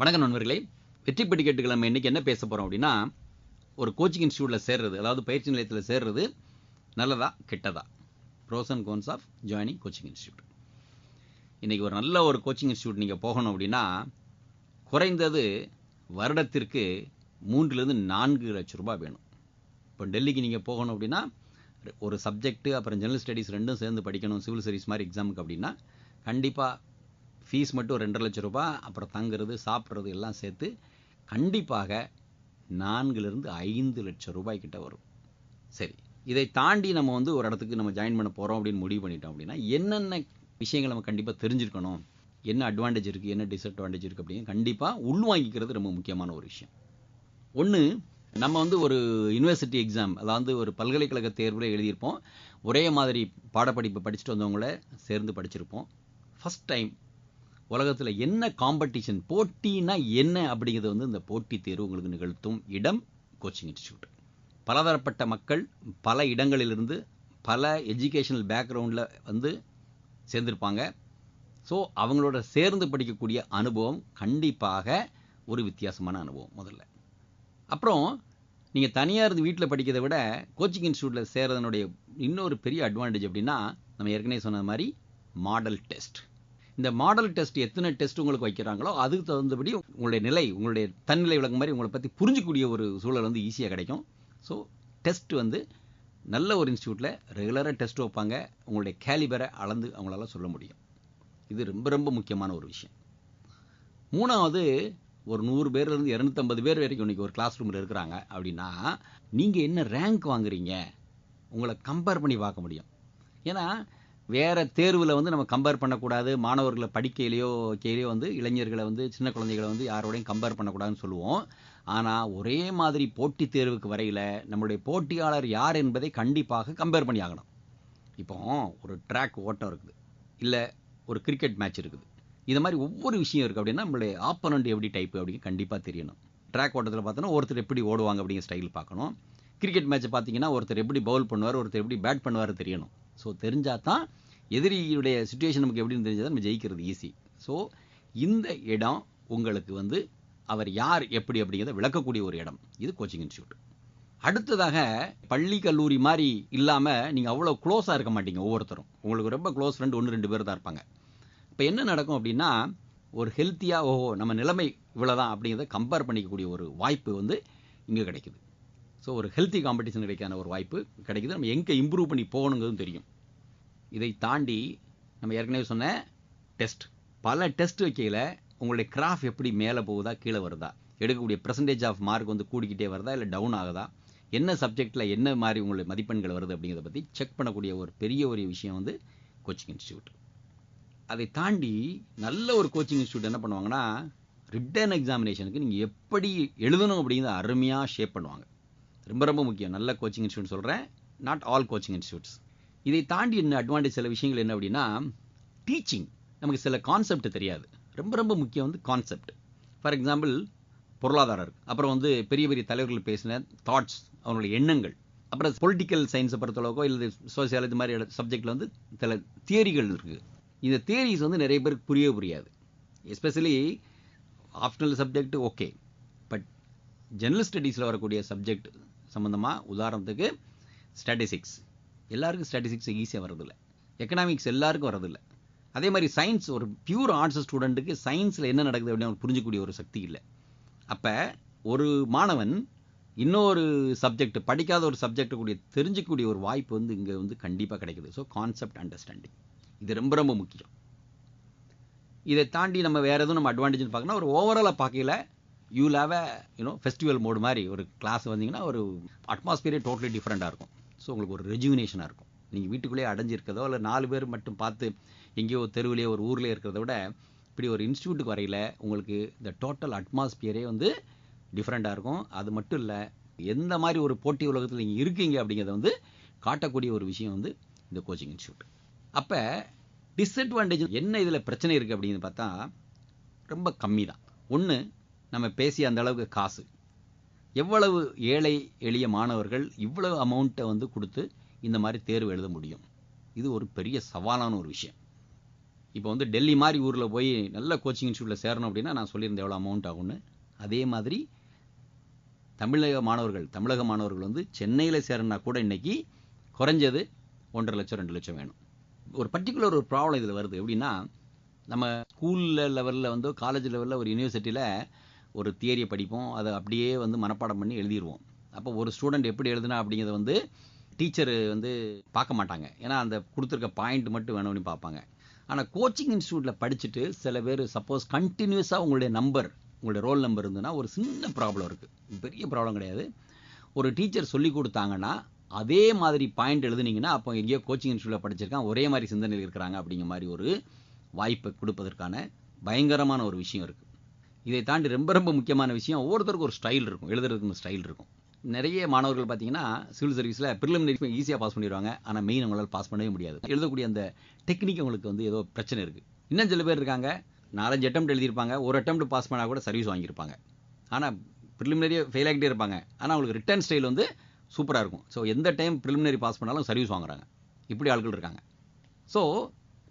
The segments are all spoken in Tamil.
வணக்கம் நண்பர்களே. வெற்றி படிக்கட்டுகள் நம்ம இன்றைக்கி என்ன பேச போகிறோம் அப்படின்னா ஒரு கோச்சிங் இன்ஸ்டியூட்டில் சேர்றது அதாவது பயிற்சி நிலையத்தில் சேர்றது நல்லதா கெட்டதா? Pros and cons of joining coaching institute இன்றைக்கி ஒரு நல்ல ஒரு கோச்சிங் இன்ஸ்டியூட் நீங்கள் போகணும் அப்படின்னா குறைந்தது வருடத்திற்கு மூன்றுலேருந்து நான்கு லட்சம் ரூபாய் வேணும். இப்போ டெல்லிக்கு நீங்கள் போகணும் அப்படின்னா ஒரு சப்ஜெக்ட்டு அப்புறம் ஜெனரல் ஸ்டடீஸ் ரெண்டும் சேர்ந்து படிக்கணும் சிவில் சர்வீஸ் மாதிரி எக்ஸாமுக்கு அப்படின்னா கண்டிப்பாக ஃபீஸ் மட்டும் ரெண்டரை லட்சம் ரூபாய் அப்புறம் தங்குறது சாப்பிட்றது எல்லாம் சேர்த்து கண்டிப்பாக நான்குலேருந்து ஐந்து லட்சம் ரூபாய் கிட்ட வரும். சரி இதை தாண்டி நம்ம வந்து ஒரு இடத்துக்கு நம்ம ஜாயின் பண்ண போகிறோம் அப்படின்னு முடிவு பண்ணிட்டோம் அப்படின்னா என்னென்ன விஷயங்கள் நம்ம கண்டிப்பாக தெரிஞ்சிருக்கணும்? என்ன அட்வான்டேஜ் இருக்குது என்ன டிஸ்அட்வான்டேஜ் இருக்குது அப்படின்னு கண்டிப்பாக உள்வாங்கிக்கிறது ரொம்ப முக்கியமான ஒரு விஷயம். ஒன்று நம்ம வந்து ஒரு யூனிவர்சிட்டி எக்ஸாம் அதாவது ஒரு பல்கலைக்கழக தேர்வில் எழுதியிருப்போம். ஒரே மாதிரி பாடப்படிப்பு படிச்சுட்டு வந்தவங்கள சேர்ந்து படிச்சிருப்போம். ஃபஸ்ட் டைம் உலகத்தில் என்ன காம்படிஷன் போட்டினா என்ன அப்படிங்கிறது வந்து இந்த போட்டித் தேர்வு உங்களுக்கு நிகழ்த்தும் இடம் கோச்சிங் இன்ஸ்டியூட் பலதரப்பட்ட மக்கள் பல இடங்களிலிருந்து பல எஜுகேஷனல் பேக்ரவுண்டில் வந்து சேர்ந்திருப்பாங்க. ஸோ அவங்களோட சேர்ந்து படிக்கக்கூடிய அனுபவம் கண்டிப்பாக ஒரு வித்தியாசமான அனுபவம் முதல்ல. அப்புறம் நீங்கள் தனியாக இருந்து வீட்டில் படிக்கிறத விட கோச்சிங் இன்ஸ்டியூட்டில் சேர்றதனுடைய இன்னொரு பெரிய அட்வான்டேஜ் அப்படின்னா நம்ம ஏற்கனவே சொன்ன மாதிரி மாடல் டெஸ்ட் இந்த மாடல் டெஸ்ட் எத்தனை டெஸ்ட் உங்களுக்கு வைக்கிறாங்களோ அதுக்கு தகுந்தபடி உங்களுடைய நிலை உங்களுடைய தன்னிலை விளக்கம் மாதிரி உங்களை பற்றி புரிஞ்சிக்கூடிய ஒரு சூழல் வந்து ஈஸியாக கிடைக்கும். ஸோ டெஸ்ட் வந்து நல்ல ஒரு இன்ஸ்டியூட்டில் ரெகுலராக டெஸ்ட் வைப்பாங்க. உங்களுடைய கேலிபரை அளந்து அவங்களால சொல்ல முடியும். இது ரொம்ப ரொம்ப முக்கியமான ஒரு விஷயம். மூணாவது ஒரு நூறு பேர்லேருந்து இரநூத்தம்பது பேர் வரைக்கும் இன்னைக்கு ஒரு கிளாஸ் ரூமில் இருக்கிறாங்க அப்படின்னா நீங்கள் என்ன ரேங்க் வாங்குறீங்க? உங்களை கம்பேர் பண்ணி பார்க்க முடியும். ஏன்னா வேறு தேர்வில் வந்து நம்ம கம்பேர் பண்ணக்கூடாது. மாணவர்களை படிக்கையிலையோ வைக்கையிலையோ வந்து இளைஞர்களை வந்து சின்ன குழந்தைகளை வந்து யாரோடையும் கம்பேர் பண்ணக்கூடாதுன்னு சொல்லுவோம். ஆனால் ஒரே மாதிரி போட்டித் தேர்வுக்கு வரையில் நம்மளுடைய போட்டியாளர் யார் என்பதை கண்டிப்பாக கம்பேர் பண்ணி ஆகணும். இப்போ ஒரு ட்ராக் ஓட்டம் இருக்குது. இல்லை ஒரு கிரிக்கெட் மேட்ச் இருக்குது. இது மாதிரி ஒவ்வொரு விஷயம் இருக்குது அப்படின்னா நம்மளுடைய ஆப்பனண்ட் எப்படி டைப் அப்படின்னு கண்டிப்பாக தெரியணும். ட்ராக் ஓட்டத்தில் பார்த்தோன்னா ஒருத்தர் எப்படி ஓடுவாங்க அப்படிங்கிற ஸ்டைல் பார்க்கணும். கிரிக்கெட் மேட்ச்சை பார்த்தீங்கன்னா ஒருத்தர் எப்படி பவுல் பண்ணுவார் ஒருத்தர் எப்படி பேட் பண்ணுவார் தெரியணும். ஸோ தெரிஞ்சால் தான் எதிரியுடைய சுச்சுவேஷன் நமக்கு எப்படின்னு தெரிஞ்சால் நம்ம ஜெயிக்கிறது ஈஸி ஸோ இந்த இடம் உங்களுக்கு வந்து அவர் யார் எப்படி அப்படிங்கிறத விளக்கக்கூடிய ஒரு இடம். இது கோச்சிங் இன்ஸ்டியூட் அடுத்ததாக பள்ளி கல்லூரி மாதிரி இல்லாமல் நீங்கள் அவ்வளோ க்ளோஸாக இருக்க மாட்டீங்க ஒவ்வொருத்தரும். உங்களுக்கு ரொம்ப க்ளோஸ் ஃப்ரெண்ட் ஒன்று ரெண்டு பேர் தான் இருப்பாங்க. இப்போ என்ன நடக்கும் அப்படின்னா ஒரு ஹெல்த்தியாக ஓஹோ நம்ம நிலைமை இவ்வளோதான் அப்படிங்கிறத கம்பேர் பண்ணிக்கக்கூடிய ஒரு வாய்ப்பு வந்து இங்கே கிடைக்குது. ஸோ ஒரு ஹெல்த்தி காம்படிஷன் கிடைக்கான ஒரு வாய்ப்பு கிடைக்குது. நம்ம எங்கே இம்ப்ரூவ் பண்ணி போகணுங்கிறதும் தெரியும். இதை தாண்டி நம்ம ஏற்கனவே சொன்ன டெஸ்ட் பல டெஸ்ட் வைக்கையில் உங்களுடைய கிராஃப் எப்படி மேலே போகுதா கீழே வருதா? எடுக்கக்கூடிய பர்சன்டேஜ் ஆஃப் மார்க் வந்து கூடிக்கிட்டே வருதா இல்லை டவுன் ஆகுதா? என்ன சப்ஜெக்டில் என்ன மாதிரி உங்களுடைய மதிப்பெண்கள் வருது அப்படிங்கிறத பற்றி செக் பண்ணக்கூடிய ஒரு பெரிய ஒரு விஷயம் வந்து கோச்சிங் இன்ஸ்டியூட் அதை தாண்டி நல்ல ஒரு கோச்சிங் இன்ஸ்டியூட் என்ன பண்ணுவாங்கன்னா ரிட்டன் எக்ஸாமினேஷனுக்கு நீங்கள் எப்படி எழுதணும் அப்படிங்கிறத அருமையாக ஷேப் பண்ணுவாங்க. ரொம்ப ரொம்ப முக்கியம். நல்ல கோச்சிங் இன்ஸ்டியூட் சொல்கிறேன் நாட் ஆல் கோச்சிங் இன்ஸ்டியூட்ஸ் இதை தாண்டி என்ன அட்வான்டேஜ் சில விஷயங்கள் என்ன அப்படின்னா டீச்சிங் நமக்கு சில கான்செப்ட் தெரியாது. ரொம்ப ரொம்ப முக்கியம் வந்து கான்செப்ட் ஃபார் எக்ஸாம்பிள் பொருளாதாரம் இருக்குது அப்புறம் வந்து பெரிய பெரிய தலைவர்கள் பேசின தாட்ஸ் அவங்களுடைய எண்ணங்கள். அப்புறம் பொலிட்டிக்கல் சயின்ஸை பொறுத்தளவுக்கோ இல்லை சோசியாலஜி மாதிரி சப்ஜெக்டில் வந்து சில தியரிகள் இருக்குது இந்த தியரிஸ் வந்து நிறைய பேருக்கு புரியவே புரியாது. Especially optional subject okay but general ஸ்டடீஸில் வரக்கூடிய சப்ஜெக்ட் சம்மந்தமாக உதாரணத்துக்கு ஸ்டாட்டிஸ்டிக்ஸ் எல்லாருக்கும் ஸ்டாட்டிஸ்டிக்ஸ் ஈஸியாக வரதில்லை எக்கனாமிக்ஸ் எல்லாருக்கும் வரதில்லை அதே மாதிரி சயின்ஸ் ஒரு பியூர் ஆர்ட்ஸ் ஸ்டூடெண்ட்டுக்கு சயின்ஸில் என்ன நடக்குது அப்படின்னு அவனுக்கு புரிஞ்சக்கூடிய ஒரு சக்தி இல்லை. அப்போ ஒரு மாணவன் இன்னொரு சப்ஜெக்ட் படிக்காத ஒரு சப்ஜெக்ட் கூடிய ஒரு வாய்ப்பு வந்து இங்கே வந்து கண்டிப்பாக கிடைக்குது. ஸோ கான்செப்ட் அண்டர்ஸ்டாண்டிங் இது ரொம்ப ரொம்ப முக்கியம். இதை தாண்டி நம்ம வேறு எதுவும் நம்ம அட்வான்டேஜ்னு பார்க்கணும் ஒரு ஓவராலாக பார்க்கல you love uh you know festival mode மாதிரி ஒரு கிளாஸ் வந்தீங்கன்னா ஒரு அட்மாஸ்பியரே டோட்டலி டிஃப்ரெண்ட்டாக இருக்கும். ஸோ உங்களுக்கு ஒரு ரெஜுவினேஷனாக இருக்கும். நீங்கள் வீட்டுக்குள்ளேயே அடைஞ்சிருக்கிறதோ இல்லை நாலு பேர் மட்டும் பார்த்து எங்கேயோ தெருவிலேயே ஒரு ஊர்லேயே இருக்கிறத விட இப்படி ஒரு இன்ஸ்டியூட்டுக்கு வரையில் உங்களுக்கு இந்த டோட்டல் அட்மாஸ்பியரே வந்து டிஃப்ரெண்ட்டாக இருக்கும். அது மட்டும் இல்லை எந்த மாதிரி ஒரு போட்டி உலகத்தில் நீங்கள் இருக்கீங்க அப்படிங்கிறத வந்து காட்டக்கூடிய ஒரு விஷயம் வந்து இந்த கோச்சிங் இன்ஸ்டியூட் அப்போ டிஸ்அட்வான்டேஜ் என்ன இதில் பிரச்சனை இருக்குது அப்படின்னு பார்த்தா ரொம்ப கம்மி தான் ஒன்று நம்ம பேசிய அந்த அளவுக்கு காசு. எவ்வளவு ஏழை எளிய மாணவர்கள் இவ்வளவு அமௌண்ட்டை வந்து கொடுத்து இந்த மாதிரி தேர்வு எழுத முடியும்? இது ஒரு பெரிய சவாலான ஒரு விஷயம். இப்போ வந்து டெல்லி மாதிரி ஊரில் போய் நல்ல கோச்சிங் இன்ஸ்டியூட்டில் சேரணும் அப்படின்னா நான் சொல்லியிருந்தேன் எவ்வளோ அமௌண்ட் ஆகும்னு. அதே மாதிரி தமிழக மாணவர்கள் தமிழக மாணவர்கள் வந்து சென்னையில் சேரணும்னா கூட இன்னைக்கு குறைஞ்சது ஒன்றரை லட்சம் ரெண்டு லட்சம் வேணும். ஒரு பர்டிகுலர் ஒரு ப்ராப்ளம் இதில் வருது. எப்படின்னா நம்ம ஸ்கூலில் லெவலில் வந்து காலேஜ் லெவலில் ஒரு யூனிவர்சிட்டியில் ஒரு தியரியை படிப்போம். அதை அப்படியே வந்து மனப்பாடம் பண்ணி எழுதிடுவோம் அப்போ ஒரு ஸ்டூடெண்ட் எப்படி எழுதுனா அப்படிங்கிறத வந்து டீச்சர் வந்து பார்க்க மாட்டாங்க. ஏன்னா அந்த கொடுத்துருக்க பாயிண்ட் மட்டும் வேணும்னு பார்ப்பாங்க. ஆனால் கோச்சிங் இன்ஸ்டியூட்டில் படிச்சுட்டு சில பேர் சப்போஸ் கண்டினியூஸாக உங்களுடைய நம்பர் உங்களுடைய ரோல் நம்பர் இருந்ததுன்னா ஒரு சின்ன ப்ராப்ளம் இருக்குது பெரிய ப்ராப்ளம் கிடையாது. ஒரு டீச்சர் சொல்லி கொடுத்தாங்கன்னா அதே மாதிரி பாயிண்ட் எழுதுனீங்கன்னா அப்போ எங்கேயோ கோச்சிங் இன்ஸ்டியூட்டில் படிச்சிருக்கான். ஒரே மாதிரி சிந்தனையில் இருக்கிறாங்க அப்படிங்கிற மாதிரி ஒரு வாய்ப்பை கொடுப்பதற்கான பயங்கரமான ஒரு விஷயம் இருக்குது இதை தாண்டி ரொம்ப ரொம்ப முக்கியமான விஷயம் ஒவ்வொருத்தருக்கும் ஒரு ஸ்டைல் இருக்கும் எழுதுறதுக்கு ஸ்டைல் இருக்கும். நிறைய மாணவர்கள் பார்த்தீங்கன்னா சிவில் சர்வீஸில் ப்ரிலிமினரி ஈஸியாக பாஸ் பண்ணிடுவாங்க. ஆனால் மெயின் அவங்களால் பாஸ் பண்ணவே முடியாது. எழுதக்கூடிய அந்த டெக்னிக் அவங்களுக்கு வந்து ஏதோ பிரச்சனை இருக்குது இன்னும் சில பேர் இருக்காங்க நாலஞ்சு அட்டம் எழுதியிருப்பாங்க. ஒரு அட்டம் பாஸ் பண்ணால் கூட சர்வீஸ் வாங்கியிருப்பாங்க. ஆனால் ப்ரிலிமினரியாக ஃபெயில் ஆகிட்டே இருப்பாங்க. ஆனால் அவங்களுக்கு ரிட்டர்ன் ஸ்டைல் வந்து சூப்பராக இருக்கும். ஸோ எந்த டைம் ப்ரிலிமினரி பாஸ் பண்ணாலும் சர்வீஸ் வாங்குறாங்க. இப்படி ஆட்கள் இருக்காங்க. ஸோ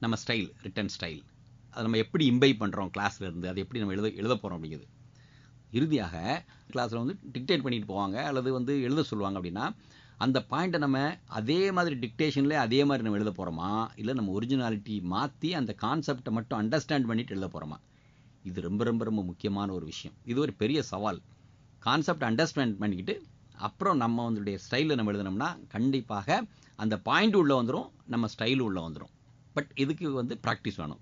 நம்ம ஸ்டைல் ரிட்டர்ன் ஸ்டைல் அதை நம்ம எப்படி இம்பை பண்ணுறோம் கிளாஸில் இருந்து? அதை எப்படி நம்ம எழுத எழுத போகிறோம் அப்படிங்கிறது இறுதியாக கிளாஸில் வந்து டிக்டேட் பண்ணிட்டு போவாங்க அல்லது வந்து எழுத சொல்லுவாங்க அப்படின்னா அந்த பாயிண்ட்டை நம்ம அதே மாதிரி டிக்டேஷன்லேயே அதே மாதிரி நம்ம எழுத போகிறோமா இல்லை நம்ம ஒரிஜினாலிட்டி மாற்றி அந்த கான்செப்டை மட்டும் அண்டர்ஸ்டாண்ட் பண்ணிட்டு எழுத போகிறோமா இது ரொம்ப ரொம்ப ரொம்ப முக்கியமான ஒரு விஷயம். இது ஒரு பெரிய சவால். கான்செப்ட் அண்டர்ஸ்டாண்ட் பண்ணிக்கிட்டு அப்புறம் நம்ம வந்துடைய ஸ்டைலில் நம்ம எழுதினோம்னா கண்டிப்பாக அந்த பாயிண்ட் உள்ளே வந்துடும் நம்ம ஸ்டைல் உள்ளே வந்துடும் பட் இதுக்கு வந்து ப்ராக்டிஸ் வேணும்.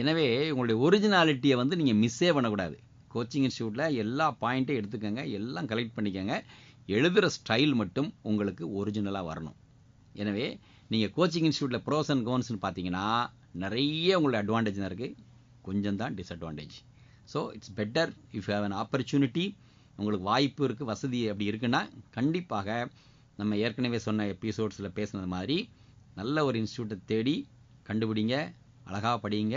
எனவே உங்களுடைய ஒரிஜினாலிட்டியை வந்து நீங்கள் மிஸ்ஸே பண்ணக்கூடாது. கோச்சிங் இன்ஸ்டியூட்டில் எல்லா பாயிண்ட்டையும் எடுத்துக்கோங்க எல்லாம் கலெக்ட் பண்ணிக்கோங்க. எழுதுகிற ஸ்டைல் மட்டும் உங்களுக்கு ஒரிஜினலாக வரணும். எனவே நீங்கள் கோச்சிங் இன்ஸ்டியூட்டில் ப்ரோஸ் அண்ட் கோன்ஸ்னு பார்த்தீங்கன்னா நிறைய உங்களுடைய அட்வான்டேஜ் தான் இருக்குது கொஞ்சம் தான் disadvantage so it's better if have an opportunity உங்களுக்கு வாய்ப்பு இருக்குது வசதி அப்படி இருக்குன்னா கண்டிப்பாக நம்ம ஏற்கனவே சொன்ன எபிசோட்ஸில் பேசுனது மாதிரி நல்ல ஒரு இன்ஸ்டியூட்டை தேடி கண்டுபிடிங்க அழகாக படியுங்க